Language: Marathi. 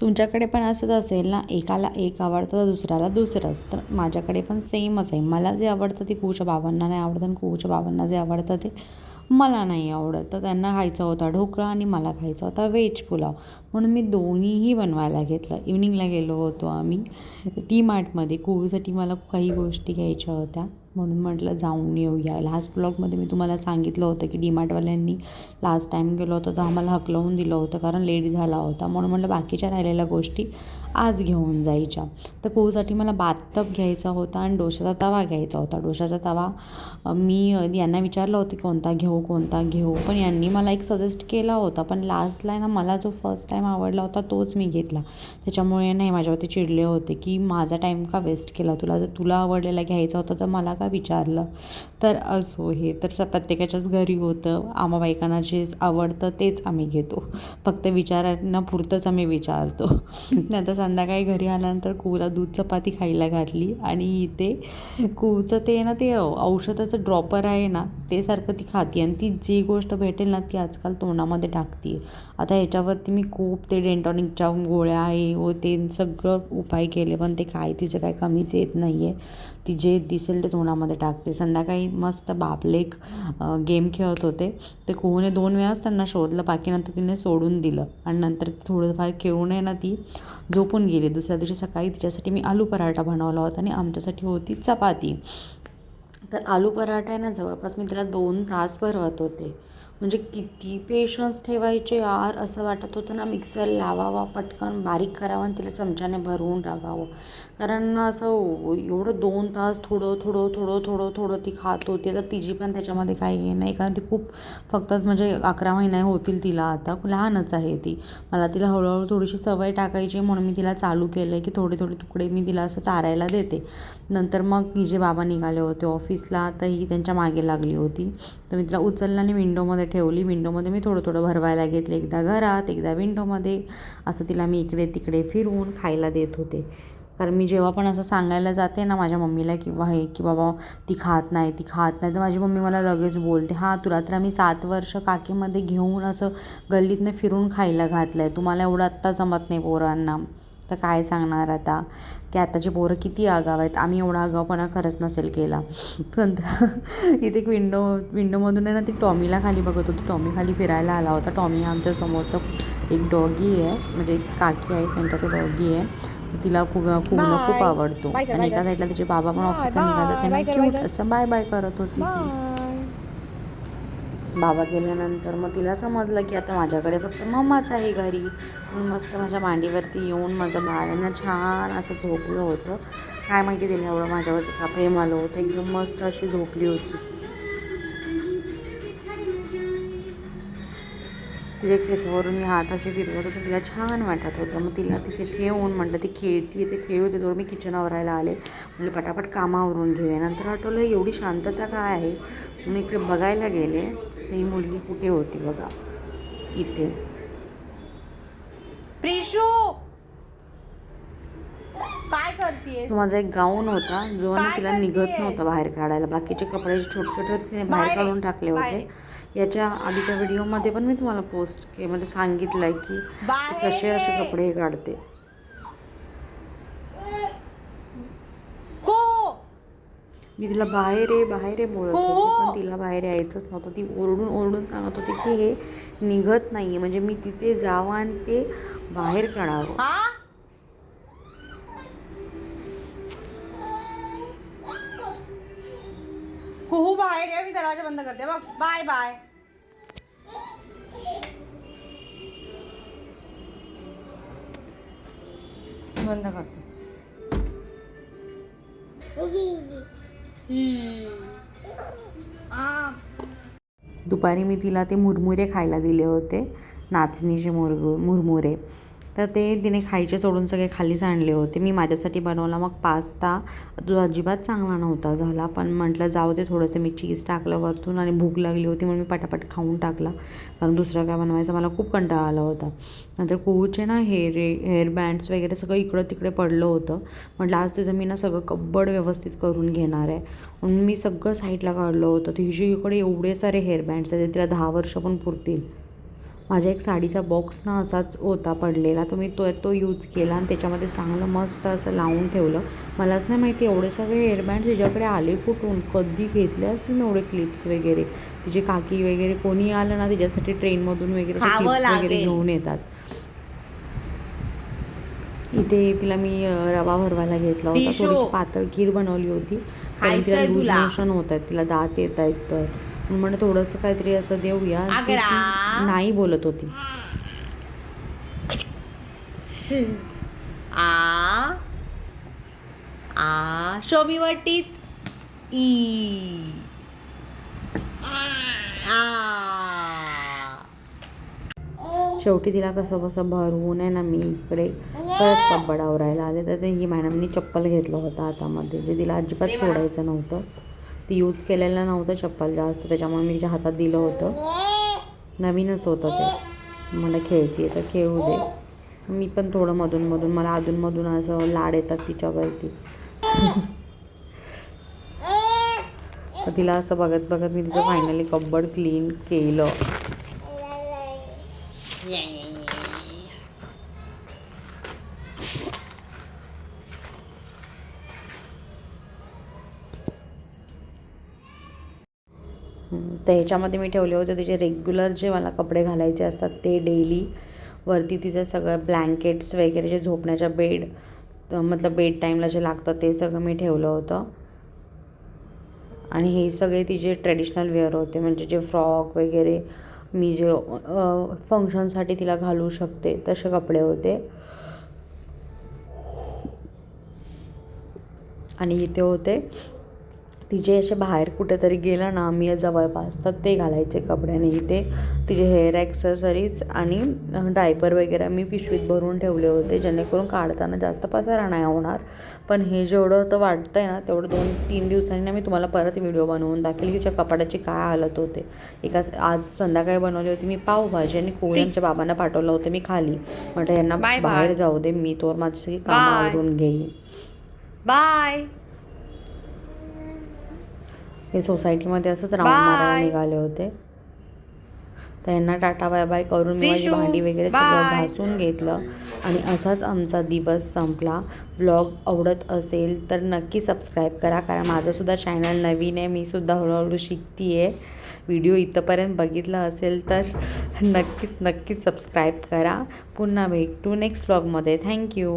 तुमच्याकडे पण असंच असेल ना एकाला एक आवडतं तर दुसऱ्याला दुसरंच. तर माझ्याकडे पण सेमच आहे. मला जे आवडतं ते कुऊच्या बाबांना नाही आवडतं आणि कुऊच्या बाबांना जे आवडतं ते मला नाही आवडत. तर त्यांना खायचा होता ढोकळा आणि मला खायचा होता व्हेज पुलाव. म्हणून मी दोन्हीही बनवायला घेतलं. इव्हनिंगला गेलो होतो आम्ही. टी मार्टमध्ये कुहूसाठी मला काही गोष्टी घ्यायच्या होत्या. म्हणून म्हटलं जाऊन येऊया. लास्ट ब्लॉगमध्ये मी तुम्हाला सांगितलं होतं की डी मार्टवाल्यांनी लास्ट टाईम गेलो होतो तर आम्हाला हकलवून दिलं होतं कारण लेट झाला होता. म्हणून म्हटलं बाकीच्या राहिलेल्या गोष्टी आज घेऊन जायच्या. तर कुऊसाठी मला बाथटब घ्यायचा होता आणि डोशाचा तवा घ्यायचा होता. डोशाचा तवा मी यांना विचारलं होतं कोणता घेऊ कोणता घेऊ पण यांनी मला एक सजेस्ट केला होता. पण लास्टला ना मला जो फर्स्ट टाईम आवडला होता तोच मी घेतला. त्याच्यामुळे नाही माझ्यावरती चिडले होते की माझा टाईम का वेस्ट केला? तुला जर तुला आवडलेला घ्यायचा होता तर मला का विचारलं. तर असो हे तर प्रत्येकाच्याच घरी होतं. आम्हा बायकांना जे आवडतं तेच आम्ही घेतो. फक्त विचारांना पुरतंच आम्ही विचारतो. नंतर संध्याकाळी घरी आल्यानंतर कुला दूध चपाती खायला घातली आणि इथे कुचं ते ना ते औषधाचं ड्रॉपर आहे ना ते सारखं ती खाती आणि ती जी गोष्ट भेटेल ना ती आजकाल तोंडामध्ये टाकते आता ह्याच्यावरती मी खूप ते डेंटॉनिकच्या गोळ्या आहे व ते सगळं उपाय केले पण ते काय तिचं काय कमीच येत नाही आहे ती जे दिसेल ते तोंडामध्ये टाकते. संध्याकाळी मस्त बापलेक गेम खेळत होते. ते कोहने दोन वेळाच त्यांना शोधलं. बाकी नंतर तिने सोडून दिलं. आणि नंतर ती थोडंफार खेळून आहे ना ती झोपून गेली. दुसऱ्या दिवशी सकाळी तिच्यासाठी मी आलू पराठा बनवला होता आणि आमच्यासाठी होती चपाती. तर आलू पराठा आहे ना जवळपास मी त्याला दोन तास भरवत होते. म्हणजे किती पेशन्स ठेवायचे यार असं वाटत होतं ना मिक्सर लावावा पटकन बारीक करावा आणि तिला चमच्याने भरवून टाकावं. कारण असं एवढं दोन तास थोडं थोडं थोडं थोडं थोडं ती खात होती. तर तिची पण त्याच्यामध्ये काही हे नाही कारण ती खूप फक्त म्हणजे अकरा महिने होतील तिला आता. लहानच आहे ती. मला तिला हळूहळू थोडीशी सवय टाकायची म्हणून मी तिला चालू केलं आहे की थोडे थोडे तुकडे मी तिला असं चारायला देते. नंतर मग तिचे बाबा निघाले होते ऑफिसला तर ही त्यांच्या मागे लागली होती. तर मी तिला उचललं आणि विंडोमध्ये ठेवली विंडोमध्ये. मी थोडं थोडं भरवायला घेतले. एकदा घरात एकदा विंडोमध्ये. असं तिला मी इकडे तिकडे फिरवून खायला देत होते. कारण मी जेव्हा पण असं सांगायला जाते ना माझ्या मम्मीला किंवा हे की बाबा ती खात नाही ती खात नाही. तर माझी मम्मी मला लगेच बोलते हां तुला तर आम्ही सात वर्ष काकीमध्ये घेऊन असं गल्लीतनं फिरून खायला घातलं आहे तुम्हाला एवढं आत्ता जमत नाही पोरांना. तर काय सांगणार आता? की आताची पोरं किती आगाव आहेत. आम्ही एवढा आगावपणा खरंच नसेल केला. नंतर इथे एक विंडो विंडोमधून आहे ना ती टॉमीला खाली बघत होती. टॉमी खाली फिरायला आला होता. टॉमी हा आमच्या समोरचा एक डॉगी आहे. म्हणजे एक काकी आहे. त्यांच्याकडे डॉगी आहे. तिला खूप खूप खूप आवडतो. आणि एका साईडला तिचे बाबा पण ऑफिसला निघातात त्यांना क्यूट असं बाय बाय करत होती ती. बाबा गेल्यानंतर मग तिला समजलं की आता माझ्याकडे फक्त मम्माच आहे घरी. म्हणून मस्त माझ्या मांडीवरती येऊन माझं बाळांना छान असं झोपलं होतं. काय माहिती तिला एवढं माझ्यावरती का प्रेम आलं होतं. एकदम मस्त अशी झोपली होती. तिच्या केसावरून मी हात असे फिरवत होते. तिला छान वाटत होतं. मग तिला तिथे ठेवून म्हटलं ती खेळती ते खेळू होते. तर मी किचनावर राहायला आले. म्हणजे पटापट कामावरून घेऊया. नंतर आठवलं एवढी शांतता काय आहे? म्हणून इकडे बघायला गेले. तर ही मुलगी कुठे होती बघा. इथे. प्रिशू! काय करतेय तो माझा एक गाऊन होता. जो तिला निघत? नव्हता बाहेर काढायला. बाकीचे कपडे जे छोटे छोटे होते तिने बाहेर काढून टाकले होते. याच्या आधीच्या व्हिडिओमध्ये पण मी तुम्हाला पोस्ट के म्हणजे सांगितलं आहे की कसे असे. कपडे काढते को मी तिला बाहेर आहे बाहेर आहे बोलत को? होते पण तिला बाहेर यायचंच नव्हतं. ती ओरडून ओरडून सांगत होती की हे निघत नाही आहे म्हणजे मी तिथे जावं आणि ते बाहेर काढावं. हा? कुहू बाहेर आहे मी दरवाजा बंद करते. बघ. बाय बाय बंद करते. दुपारी मी तिला ते मुरमुरे खायला दिले होते. नाचणीचे मुरगु मुरमुरे. तर ते तिने खायचे सोडून सगळे खाली सांडले होते. मी माझ्यासाठी बनवला. मग पास्ता जो अजिबात चांगला नव्हता झाला. पण म्हटलं जाऊ दे थोडंसं मी चीज टाकलं वरतून आणि भूक लागली होती म्हणून मी पटापट खाऊन टाकला. कारण दुसरं काय बनवायचं मला खूप कंटाळा आला होता. नंतर कुहूचे ना हेअर हेअर बँड्स वगैरे सगळं इकडं तिकडे पडलं होतं. म्हटलं आज तिचं मी ना सगळं कब्बड व्यवस्थित करून घेणार आहे. म्हणून मी सगळं साईडला काढलं होतं. तिच्या इकडे एवढे सारे हेअर बँड्स आहेत तिला दहा वर्ष पण पुरतील. माझा एक साडीचा बॉक्स ना असाच होता पडलेला. तर मी तो तो यूज केला आणि त्याच्यामध्ये चांगलं मस्त असं लावून ठेवलं. मलाच नाही माहिती एवढे सगळे हेअरबँड तिच्याकडे आले कुठून? कधी घेतले असतील ना एवढे क्लिप्स वगैरे? तिची काकी वगैरे कोणी आलं ना तिच्यासाठी ट्रेनमधून वगैरे क्लिप्स वगैरे. घेऊन येतात. इथे तिला मी रवा भरवायला घेतला होता. डिशो. थोडीशी पातळ खीर बनवली होती. तिला लूज. मोशन होत आहेत. तिला दात येत आहेत तर. म्हणून म्हणे थोडंसं काहीतरी असं देऊया. नाही बोलत होती. आ आ what teeth ई. आ. शेवटी तिला कसं बसं भरवून आहे ना मी इकडे परत आवरायला आले. तर ही मॅडमनी चप्पल घेतलं होतं हातामध्ये जे तिला अजिबात सोडायचं नव्हतं. ती यूज केलेलं नव्हतं चप्पल जास्त. त्याच्यामुळे मी तिच्या हातात दिलं होतं. नवीनच होतं ते. मला खेळते तर खेळू दे. मी पण थोडं मधून मधून मला अधूनमधून असं लाड येतात तिच्यावरती. तर तिला असं बघत बघत मी तिचं फायनली कब्बड क्लीन केलं. तर ह्याच्यामध्ये मी ठेवले होते तिचे रेग्युलर जे मला कपडे घालायचे असतात ते डेली वरती तिचं सगळं ब्लँकेट्स वगैरे जे झोपण्याच्या बेड मतलब बेड टाईमला जे लागतं ते सगळं मी ठेवलं होतं. आणि हे सगळे तिचे ट्रेडिशनल वेअर होते म्हणजे जे फ्रॉक वगैरे मी जे फंक्शनसाठी तिला घालू शकते तसे कपडे होते. आणि इथे होते. तिचे असे बाहेर कुठेतरी गेलं ना आम्ही जवळपास तर ते घालायचे कपडे आणि इथे तिचे हेअर ॲक्सेसरीज आणि डायपर वगैरे मी पिशवीत भरून ठेवले होते जेणेकरून काढताना जास्त पसारा नाही होणार पण हे जेवढं तर वाटतंय ना तेवढं दोन तीन दिवसांनी ना मी तुम्हाला परत व्हिडिओ बनवून दाखवेल की तिच्या कपाटाची काय हालत होते एका आज संध्याकाळी बनवली होती मी पावभाजी आणि कोळ्यांच्या बाबांना पाठवलं होतं मी खाली म्हटलं यांना. बाहेर जाऊ दे मी तोवर माझी कामं. आवरून घेईन बाय हे सोसायटीमध्ये असंच राऊंड. मारायला निघाले होते. तर यांना टाटा बाय बाय करून मी माझी भांडी वगैरे सगळं. घासून घेतलं. आणि असाच आमचा दिवस संपला. ब्लॉग आवडत असेल तर नक्की सबस्क्राईब करा कारण माझंसुद्धा चॅनल नवीन आहे. मी सुद्धा हळूहळू शिकती आहे व्हिडिओ इथंपर्यंत बघितला असेल तर नक्कीच नक्कीच सबस्क्राईब करा. पुन्हा भेटू नेक्स्ट ब्लॉगमध्ये. थँक्यू.